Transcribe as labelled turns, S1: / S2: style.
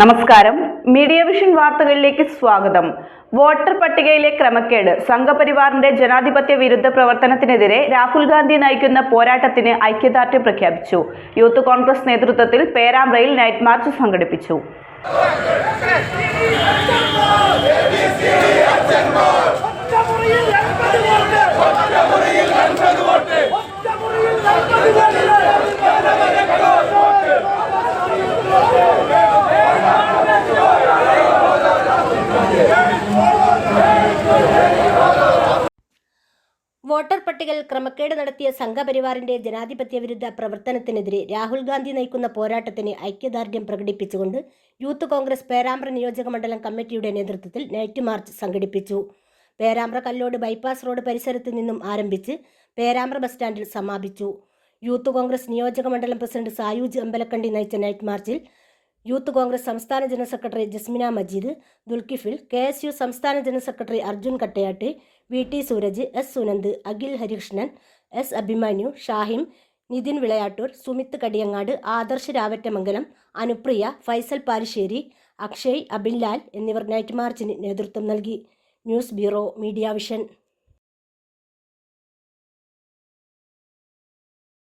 S1: നമസ്കാരം. Media vision വാർത്തകളിലേക്ക് സ്വാഗതം. വോട്ടർ പട്ടികയിലെ ക്രമക്കേട്. സംഘപരിവാറിന്റെ ജനാധിപത്യ വിരുദ്ധ പ്രവർത്തനത്തിനെതിരെ രാഹുൽ ഗാന്ധി നയിക്കുന്ന പോരാട്ടത്തിന് ഐക്യദാർഢ്യം പ്രഖ്യാപിച്ചു. യൂത്ത് കോൺഗ്രസ് നേതൃത്വത്തിൽ പേരാമ്പ്രയിൽ നൈറ്റ് മാർച്ച് സംഘടിപ്പിച്ചു.
S2: വോട്ടർ പട്ടികയിൽ ക്രമക്കേട് നടത്തിയ സംഘപരിവാറിന്റെ ജനാധിപത്യ വിരുദ്ധ പ്രവർത്തനത്തിനെതിരെ രാഹുൽ ഗാന്ധി നയിക്കുന്ന പോരാട്ടത്തിന് ഐക്യദാർഢ്യം പ്രകടിപ്പിച്ചുകൊണ്ട് യൂത്ത് കോൺഗ്രസ് പേരാമ്പ്ര നിയോജക മണ്ഡലം കമ്മിറ്റിയുടെ നേതൃത്വത്തിൽ നൈറ്റ് മാർച്ച് സംഘടിപ്പിച്ചു. പേരാമ്പ്ര കല്ലോട് ബൈപ്പാസ് റോഡ് പരിസരത്ത് നിന്നും ആരംഭിച്ച് പേരാമ്പ്ര ബസ് സ്റ്റാൻഡിൽ സമാപിച്ചു. യൂത്ത് കോൺഗ്രസ് നിയോജക മണ്ഡലം പ്രസിഡന്റ് സായൂജ് അമ്പലക്കണ്ടി നയിച്ച നൈറ്റ് മാർച്ചിൽ യൂത്ത് കോൺഗ്രസ് സംസ്ഥാന general secretary Jasmina Majeed Dulkifil K S U സംസ്ഥാന general secretary Arjun Kattayat V T Sooraj S Sunand Akhil Harikrishnan S Abhimanyu Shahim Nithin Vilayattoor Sumith Kadiyangad Adarsh Ravattamangalam Anupriya Faisal Parissery Akshay Abinlal എന്നിവർ night മാർച്ചിന് നേതൃത്വം നൽകി. News bureau media vision.